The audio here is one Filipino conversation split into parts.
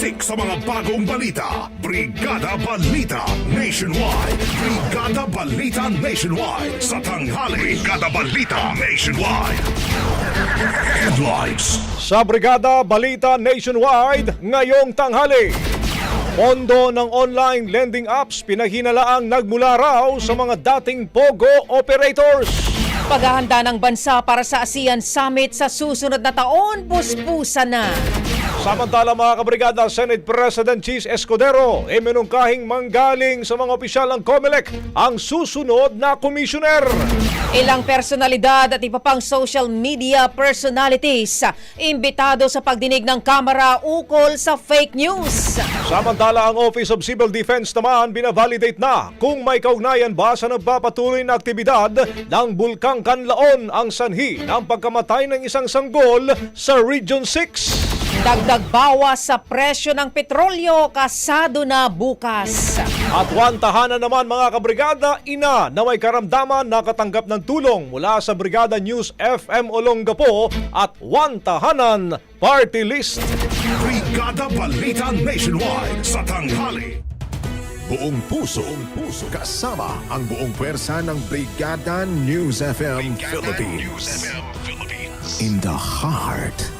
Siksik sa mga bagong balita. Brigada Balita Nationwide. Brigada Balita Nationwide sa tanghali. Brigada Balita Nationwide. Headlines. Sa Brigada Balita Nationwide, ngayong tanghali. Pondo ng online lending apps pinahinalaang nagmula raw sa mga dating POGO operators. Paghahanda ng bansa para sa ASEAN Summit sa susunod na taon, puspusa na. Samantala mga kabrigada, Senate President Cheese Escudero ay minungkahing manggaling sa mga opisyal ng COMELEC ang susunod na commissioner. Ilang personalidad at iba pang social media personalities imbitado sa pagdinig ng Kamara ukol sa fake news. Samantala ang Office of Civil Defense naman binavalidate na kung may kaugnayan ba sa nagpapatuloy na aktibidad ng Bulkang Kanlaon ang sanhi ng pagkamatay ng isang sanggol sa Region 6. Dagdag bawas sa presyo ng petrolyo kasado na bukas. At one tahanan naman mga kabrigada, ina na may karamdaman nakatanggap ng tulong mula sa Brigada News FM Olongapo at one tahanan party list. Brigada Balita Nationwide sa tanghali. Buong puso, buong puso, kasama ang buong pwersa ng Brigada News FM Philippines. In the heart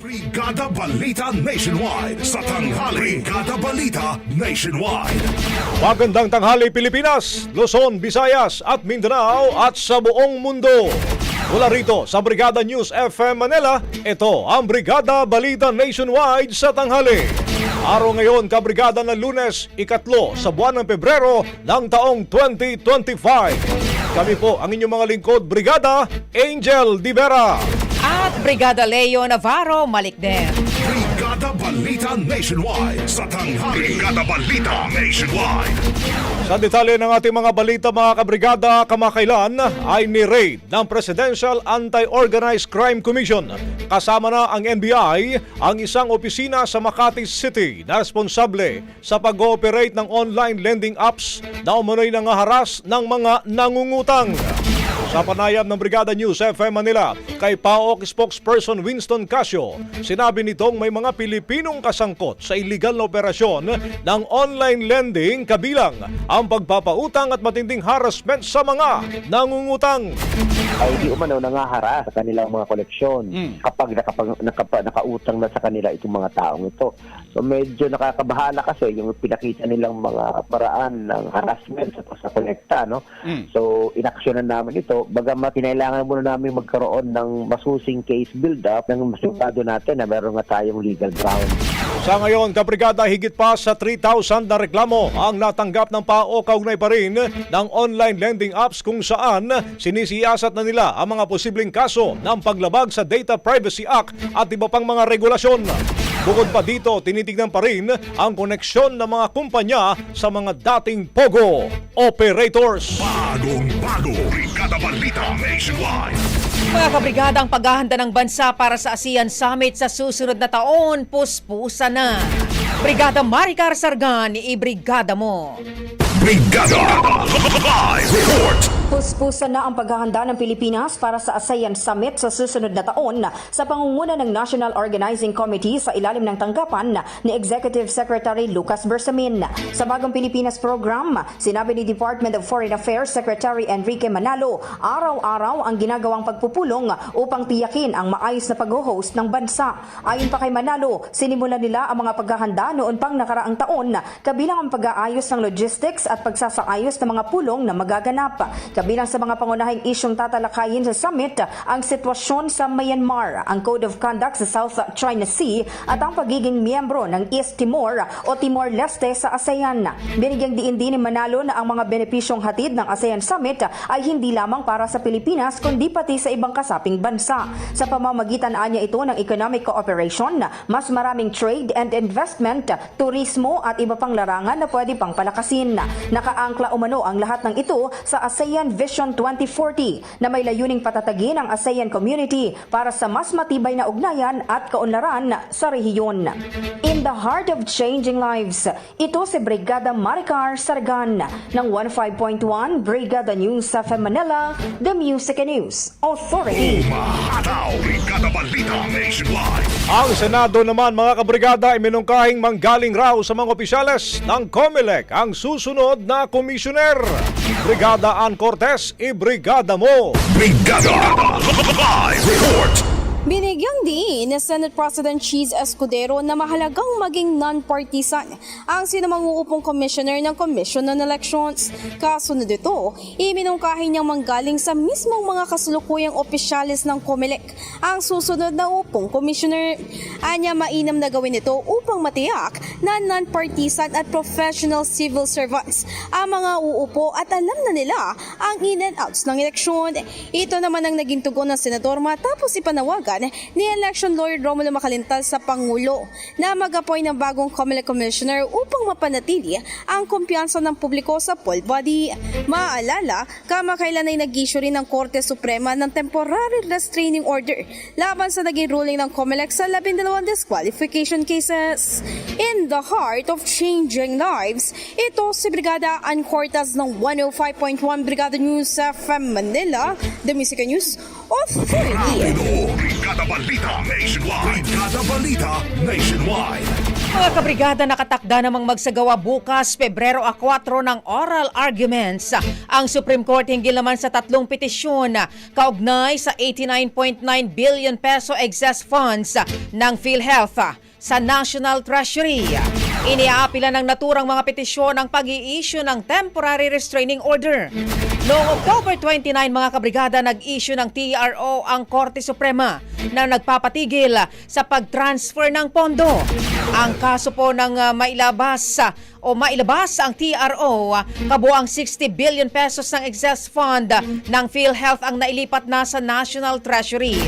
Brigada Balita Nationwide sa tanghali. Brigada Balita Nationwide. Magandang tanghali Pilipinas, Luzon, Visayas at Mindanao at sa buong mundo. Mula rito sa Brigada News FM Manila, ito ang Brigada Balita Nationwide sa tanghali. Araw ngayon, kabrigada ng lunes, ikatlo sa buwan ng Pebrero ng taong 2025. Kami po ang inyong mga lingkod, Brigada Angel Divera. At Brigada Leo Navarro Malikden. Brigada Balita Nationwide sa tanghali. Brigada Balita Nationwide. Sa detalye ng ating mga balita mga kabrigada kamakailan ay ni-raid ng Presidential Anti-Organized Crime Commission. Kasama na ang NBI ang isang opisina sa Makati City na responsable sa pag-ooperate ng online lending apps na umunoy nangaharas ng mga nangungutang. Sa panayam ng Brigada News FM Manila kay PAOK spokesperson Winston Casio, sinabi nitong may mga Pilipinong kasangkot sa illegal na operasyon ng online lending kabilang ang pagpapautang at matinding harassment sa mga nangungutang. ay di umano nangaharas sa kanilang mga koleksyon kapag nakapag, nakapa, nakautang na sa kanila itong mga taong ito. So medyo nakakabahala kasi yung pinakita nilang mga paraan ng harassment sa, sa kolekta. No? So inaksyonan namin ito. Bagamat kinailangan muna namin magkaroon ng masusing case build-up ng masigurado natin na meron nga tayong legal ground. Sa ngayon, kabrigada higit pa sa 3,000 na reklamo ang natanggap ng PAO kaugnay pa rin ng online lending apps kung saan sinisiyasat na nila ang mga posibleng kaso ng paglabag sa Data Privacy Act at iba pang mga regulasyon. Bukod pa dito, tinitignan pa rin ang koneksyon ng mga kumpanya sa mga dating POGO operators. Bagong bago. Brigada Balita Nationwide. Mga kabrigada, ang paghahanda ng bansa para sa ASEAN Summit sa susunod na taon, puspusa na. Brigada Maricar Sargan, ibrigada mo. Brigada Live Report. Puspusan na ang paghahanda ng Pilipinas para sa ASEAN Summit sa susunod na taon sa pangunguna ng National Organizing Committee sa ilalim ng tanggapan ni Executive Secretary Lucas Bersamin. Sa Bagong Pilipinas Program, sinabi ni Department of Foreign Affairs Secretary Enrique Manalo, araw-araw ang ginagawang pagpupulong upang tiyakin ang maayos na pag-host ng bansa. Ayon pa kay Manalo, sinimulan nila ang mga paghahanda noon pang nakaraang taon, kabilang ang pag-aayos ng logistics at pagsasaayos ng mga pulong na magaganap. Kabilang sa mga pangunahing isyong tatalakayin sa summit, ang sitwasyon sa Myanmar, ang Code of Conduct sa South China Sea at ang pagiging miyembro ng East Timor o Timor-Leste sa ASEAN. Binigyang diin din ni Manalo na ang mga benepisyong hatid ng ASEAN Summit ay hindi lamang para sa Pilipinas kundi pati sa ibang kasaping bansa. Sa pamamagitan anya ito ng economic cooperation, mas maraming trade and investment, turismo at iba pang larangan na pwede pang palakasin. Nakaangkla umano ang lahat ng ito sa ASEAN Vision 2040 na may layuning patatagin ang ASEAN community para sa mas matibay na ugnayan at kaunlaran sa rehiyon. In the heart of changing lives, ito si Brigada Maricar Sargan ng 15.1 Brigada News sa Manila, The Music and News Authority. Umahataw. Brigada Balita Nationwide. Ang Senado naman mga kabrigada ay minungkahing manggaling raw sa mga opisyales ng COMELEC ang susunod na komisyoner. Brigada Ann Cortez, ibrigada mo! Brigada Live Report. Binigyang diin ni Senate President Cheese Escudero na mahalagang maging non-partisan ang sinamang-uupong commissioner ng Commission on Elections. Kasunod ito, iminungkahi niyang manggaling sa mismong mga kasulukuyang opisyalis ng COMELEC ang susunod na upong commissioner. Anya mainam na gawin ito upang matiyak na non-partisan at professional civil servants ang mga uupo at alam na nila ang in and outs ng eleksyon. Ito naman ang naging tugon ng senador matapos ipanawagan ni election lawyer Romulo Macalintal sa Pangulo na mag-appoint ng bagong COMELEC commissioner upang mapanatili ang kumpiyansa ng publiko sa poll body. Maaalala, kamakailan ay nag-issue rin ng Korte Suprema ng temporary restraining order laban sa naging ruling ng COMELEC sa 12 disqualification cases. In the heart of changing lives, ito si Brigada Ann Cortez ng 105.1 Brigada News FM Manila, The Music News Authority. Ito. Brigada Balita Nationwide. Brigada Balita Nationwide. Mga kabrigada nakatakda namang magsagawa bukas Pebrero a 4 ng oral arguments ang Supreme Court hinggil naman sa tatlong petisyon kaugnay sa 89.9 billion peso excess funds ng PhilHealth sa National Treasury. Iniaapila ng naturang mga petisyon ang pag-i-issue ng temporary restraining order. Noong October 29, mga kabrigada, nag-issue ng TRO ang Korte Suprema na nagpapatigil sa pag-transfer ng pondo. Ang kaso po ng uh, mailabas o mailabas ang TRO, uh, kabuang 60 billion pesos ng excess fund ng PhilHealth ang nailipat na sa National Treasury.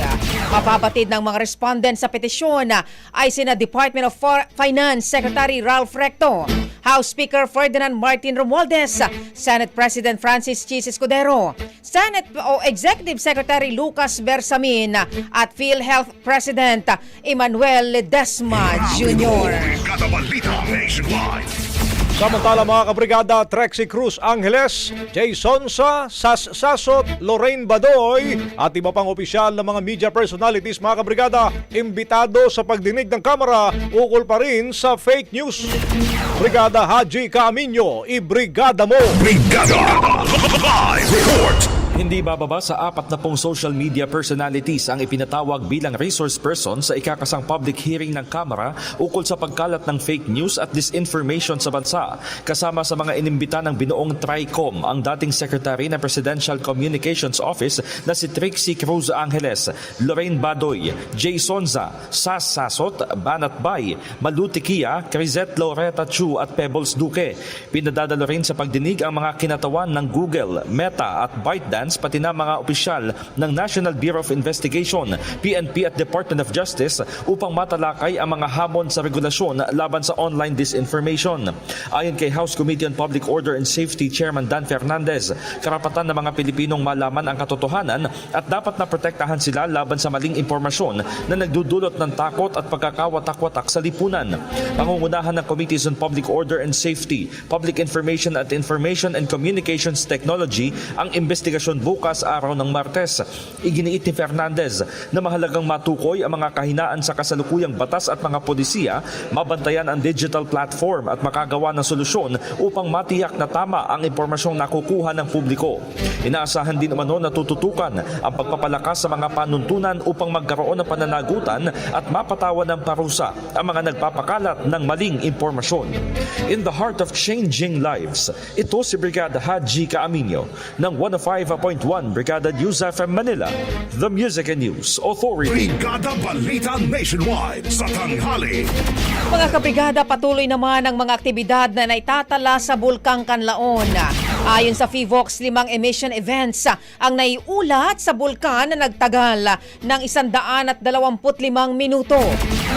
Mababatid ng mga respondent sa petisyon uh, ay sina Department of Finance Secretary Ralph Recto, House Speaker Ferdinand Martin Romualdez, Senate President Francis Chis Escudero, Senate o Executive Secretary Lucas Bersamin at PhilHealth President Emmanuel Ledesma Jr. Samantala mga kabrigada, Trexie Cruz Angeles, Jason Sa, Sas Sasot, Lorraine Badoy at iba pang opisyal ng mga media personalities mga kabrigada, imbitado sa pagdinig ng Kamara ukol pa rin sa fake news. Brigada Haji Kaaminyo, ibrigada mo! Brigada Live Report. Hindi bababa sa apat na pong social media personalities ang ipinatawag bilang resource person sa ikakasang public hearing ng Kamara ukol sa pagkalat ng fake news at disinformation sa bansa. Kasama sa mga inimbita ng binuong TRICOM ang dating Secretary ng Presidential Communications Office na si Trixie Cruz Angeles, Lorraine Badoy, Jay Sonza, Sas Sasot, Banat Bay, Maluti Kia, Crisette Loretta Chu at Pebbles Duque. Pinadadalo rin sa pagdinig ang mga kinatawan ng Google, Meta at ByteDance pati na mga opisyal ng National Bureau of Investigation, PNP at Department of Justice upang matalakay ang mga hamon sa regulasyon laban sa online disinformation. Ayon kay House Committee on Public Order and Safety Chairman Dan Fernandez, karapatan ng mga Pilipinong malaman ang katotohanan at dapat na protektahan sila laban sa maling impormasyon na nagdudulot ng takot at pagkakawatak-watak sa lipunan. Pangungunahan ng Committees on Public Order and Safety, Public Information at Information and Communications Technology ang investigasyon bukas araw ng Martes. Iginiit ni Fernandez na mahalagang matukoy ang mga kahinaan sa kasalukuyang batas at mga polisiya, mabantayan ang digital platform at makagawa ng solusyon upang matiyak na tama ang impormasyong nakukuha ng publiko. Inaasahan din umano na tututukan ang pagpapalakas sa mga panuntunan upang magkaroon ng pananagutan at mapatawan ng parusa ang mga nagpapakalat ng maling impormasyon. In the heart of changing lives, ito si Brigada Haji Kaaminyo ng 105.1 Brigada News FM Manila, the Music and News Authority. Brigada Balita Nationwide sa tanghali. Mga kabrigada, patuloy naman ang mga aktibidad na naitatala sa Bulkang Kanlaon. Ayon sa FIVOX, limang emission events ang naiulat sa bulkan na nagtagal ng 125 minuto.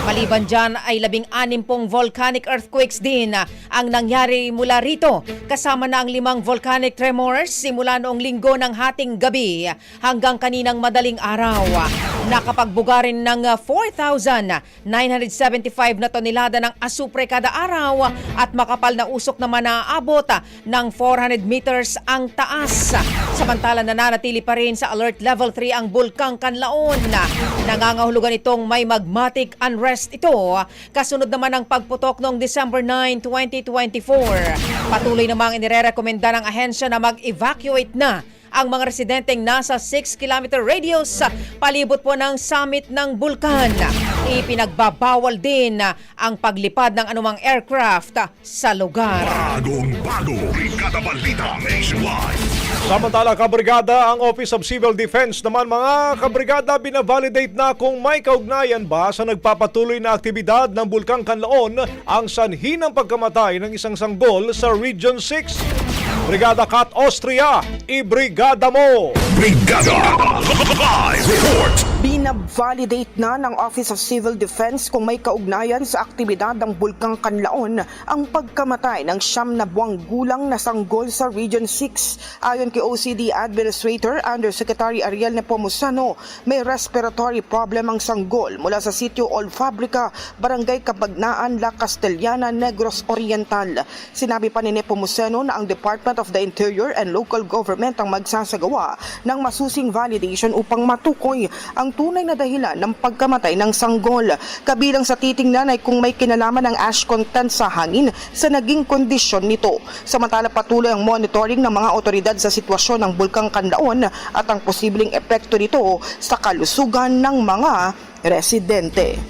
Maliban dyan ay labing anim pong volcanic earthquakes din ang nangyari mula rito. Kasama na ang limang volcanic tremors simula noong linggo ng hating gabi hanggang kaninang madaling araw. Nakapagbuga rin ng 4,975 na tonelada ng asupre kada araw at makapal na usok naman naaabot ng 400 meters ang taas. Samantala nananatili pa rin sa alert level 3 ang Bulkang Kanlaon. Nangangahulugan itong may magmatic unrest ito kasunod naman ng pagputok noong December 9, 2024. Patuloy namang inirerekomenda ng ahensya na mag-evacuate na ang mga residenteng nasa 6 kilometer radius sa palibot po ng summit ng bulkan. Ipinagbabawal din ang paglipad ng anumang aircraft sa lugar. Bagong bago. Brigada Nationwide. Samantala, kabrigada, ang Office of Civil Defense naman mga kabrigada binavalidate na kung may kaugnayan ba sa nagpapatuloy na aktibidad ng Bulkang Kanlaon ang sanhi ng pagkamatay ng isang sanggol sa Region 6. Brigada Kat Austria, ibrigada mo! Brigada Live Report. Binavalidate na ng Office of Civil Defense kung may kaugnayan sa aktibidad ng Bulkang Kanlaon ang pagkamatay ng siyam na buwang gulang na sanggol sa Region 6. Ayon kay OCD Administrator Undersecretary Ariel Nepomuceno, may respiratory problem ang sanggol mula sa sitio Old Fabrica, Barangay Kabagnaan, La Castellana, Negros Oriental. Sinabi pa ni Nepomuceno na ang Department of the Interior and Local Government ang magsasagawa ng masusing validation upang matukoy ang tunay tunay na dahilan ng pagkamatay ng sanggol. Kabilang sa titingnan ay kung may kinalaman ng ash content sa hangin sa naging kondisyon nito. Samantala patuloy ang monitoring ng mga otoridad sa sitwasyon ng Bulkang Kanlaon at ang posibleng epekto nito sa kalusugan ng mga residente.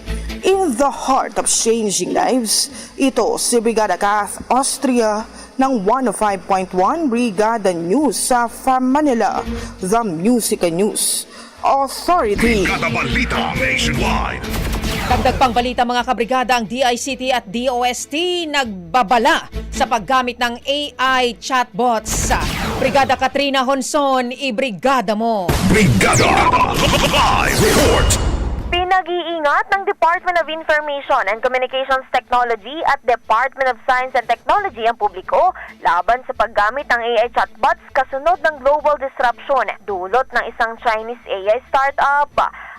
In the heart of changing lives, ito si Brigada Kath Austria ng 105.1 Brigada News sa FAM Manila, The Music News Authority. Brigada Balita Nationwide. Dagdag pang balita mga kabrigada, ang DICT at DOST nagbabala sa paggamit ng AI chatbots. Brigada Katrina Honson, ibrigada mo. Brigada Live Report. Pinag-iingat ng Department of Information and Communications Technology at Department of Science and Technology ang publiko laban sa paggamit ng AI chatbots kasunod ng global disruption dulot ng isang Chinese AI startup.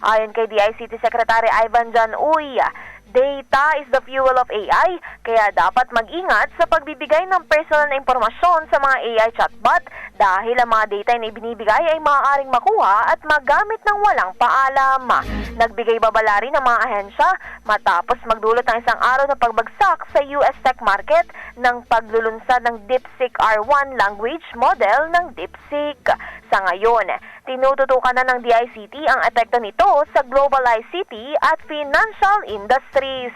Ayon kay DICT Secretary Ivan Jan Uy, Data is the fuel of AI, kaya dapat mag-ingat sa pagbibigay ng personal na impormasyon sa mga AI chatbot dahil ang mga data na ibinibigay ay maaaring makuha at magamit ng walang paalam. Nagbigay babala rin ng mga ahensya matapos magdulot ng isang araw na pagbagsak sa US tech market ng paglulunsad ng DeepSeek R1 language model ng DeepSeek. Sa ngayon, tinututukan na ng DICT ang epekto nito sa global ICT at financial industries.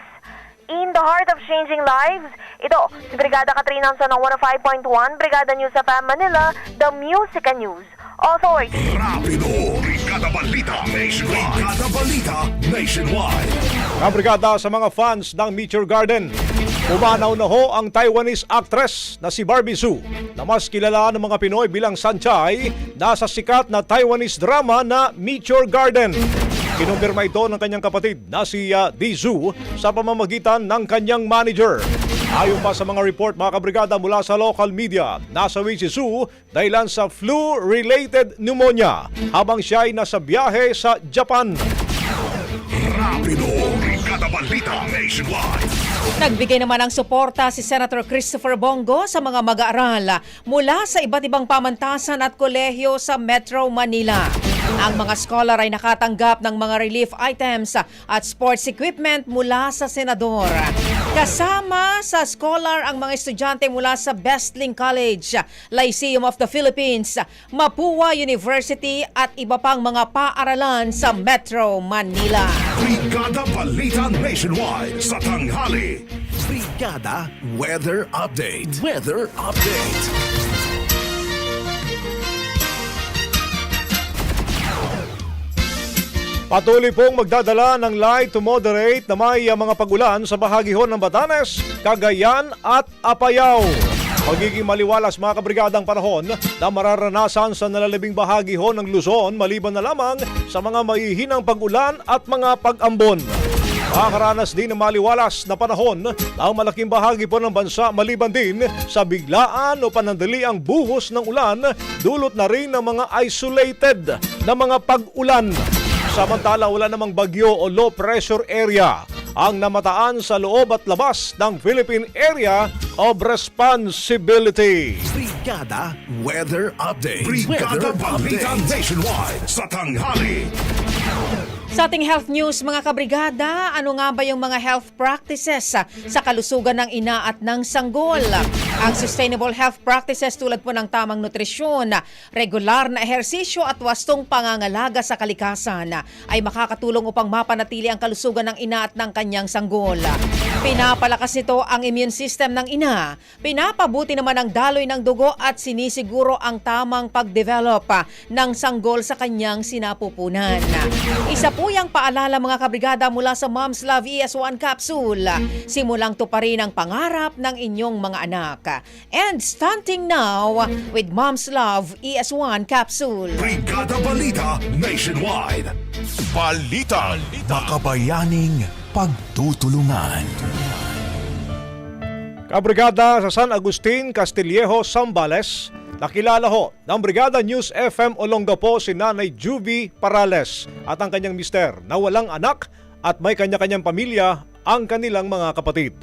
In the heart of changing lives, ito si Brigada Katrina Hanson ng 105.1, Brigada News sa Manila, The Music and News Authority. Rapido. Brigada Balita Nationwide. Brigada Balita Nationwide. Kabrigada sa mga fans ng Meteor Garden. Umanaw na ho ang Taiwanese actress na si Barbie Su na mas kilala ng mga Pinoy bilang Sanchay nasa sikat na Taiwanese drama na Meteor Garden. Kinumpirma ito ng kanyang kapatid na si uh, Di Zhu sa pamamagitan ng kanyang manager. Ayon pa sa mga report mga kabrigada mula sa local media, nasawi si Zhu dahilan sa flu-related pneumonia habang siya ay nasa biyahe sa Japan. Rapido. Brigada Balita Nationwide. Nagbigay naman ng suporta si Senator Christopher Bongo sa mga mag-aaral mula sa iba't ibang pamantasan at kolehiyo sa Metro Manila. Ang mga scholar ay nakatanggap ng mga relief items at sports equipment mula sa senador. Kasama sa scholar ang mga estudyante mula sa Bestling College, Lyceum of the Philippines, Mapua University at iba pang mga paaralan sa Metro Manila. Brigada Balita Nationwide sa tanghali. Brigada Weather Update. Weather Update. Patuloy pong magdadala ng light to moderate na may uh, mga pagulan sa bahagi ng Batanes, Cagayan at Apayao. Magiging maliwalas mga kabrigadang panahon na mararanasan sa nalalabing bahagi ho ng Luzon maliban na lamang sa mga maihinang pag-ulan at mga pag-ambon. Makakaranas din ng maliwalas na panahon ang malaking bahagi po ng bansa maliban din sa biglaan o panandali ang buhos ng ulan dulot na rin ng mga isolated na mga pag-ulan. Samantala wala namang bagyo o low pressure area ang namataan sa loob at labas ng Philippine Area of Responsibility. Brigada Weather Update. Brigada Balita Update. Nationwide sa tanghali. Sa ating health news, mga kabrigada, ano nga ba yung mga health practices sa, kalusugan ng ina at ng sanggol? Ang sustainable health practices tulad po ng tamang nutrisyon, regular na ehersisyo at wastong pangangalaga sa kalikasan ay makakatulong upang mapanatili ang kalusugan ng ina at ng kanyang sanggol. Pinapalakas nito ang immune system ng ina, pinapabuti naman ang daloy ng dugo at sinisiguro ang tamang pagdevelop ng sanggol sa kanyang sinapupunan. Isa po yung paalala mga kabrigada mula sa Mom's Love ES1 capsule. Simulang tuparin ang pangarap ng inyong mga anak. And stunting now with Mom's Love ES1 capsule. Brigada Balita Nationwide. Balita. Makabayaning pagtutulungan. Kabrigada sa San Agustin, Castillejo, Zambales, nakilala ho ng Brigada News FM Olongapo si Nanay Juvie Parales at ang kanyang mister na walang anak at may kanya-kanyang pamilya ang kanilang mga kapatid.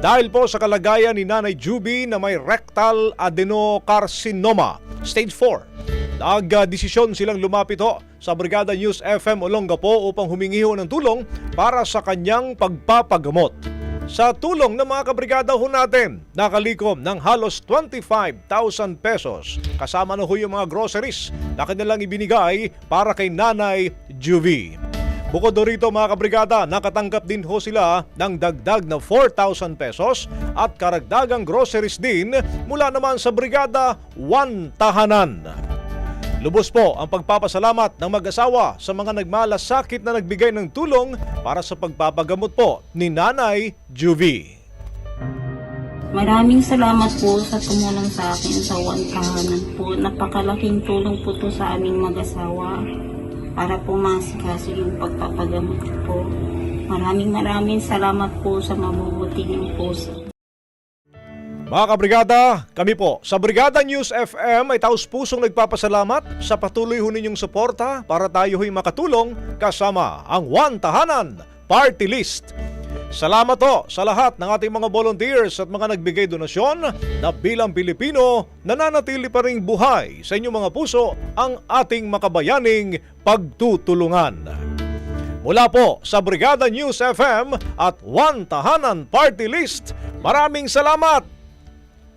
Dahil po sa kalagayan ni Nanay Juvie na may rectal adenocarcinoma, stage 4, Nagdesisyon silang lumapit ho sa Brigada News FM Olongapo upang humingi ho ng tulong para sa kanyang pagpapagamot. Sa tulong ng mga kabrigada ho natin, nakalikom ng halos 25,000 pesos. Kasama na ho yung mga groceries na kanilang ibinigay para kay Nanay Juvie. Bukod do rito mga kabrigada, nakatanggap din ho sila ng dagdag na 4,000 pesos at karagdagang groceries din mula naman sa Brigada One Tahanan. Lubos po ang pagpapasalamat ng mag-asawa sa mga nagmalasakit na nagbigay ng tulong para sa pagpapagamot po ni Nanay Juvie. Maraming salamat po sa tumulong sa akin sa One Tahanan po. Napakalaking tulong po to sa aming mag-asawa para po masikaso yung pagpapagamot po. Maraming maraming salamat po sa mabubuti niyong puso. Mga kabrigada, kami po sa Brigada News FM ay taus pusong nagpapasalamat sa patuloy ho ninyong suporta para tayo ho'y makatulong kasama ang One Tahanan Party List. Salamat ho sa lahat ng ating mga volunteers at mga nagbigay donasyon na bilang Pilipino nananatili pa rin buhay sa inyong mga puso ang ating makabayaning pagtutulungan. Mula po sa Brigada News FM at One Tahanan Party List, maraming salamat!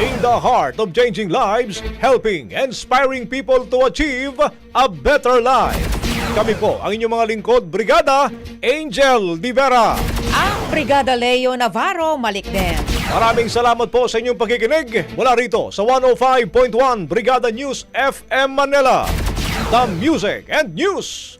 In the heart of changing lives, helping, inspiring people to achieve a better life. Kami po ang inyong mga lingkod, Brigada Angel Divera. Ang Brigada Leo Navarro Malikden. Maraming salamat po sa inyong pagkikinig mula rito sa 105.1 Brigada News FM Manila. The Music and News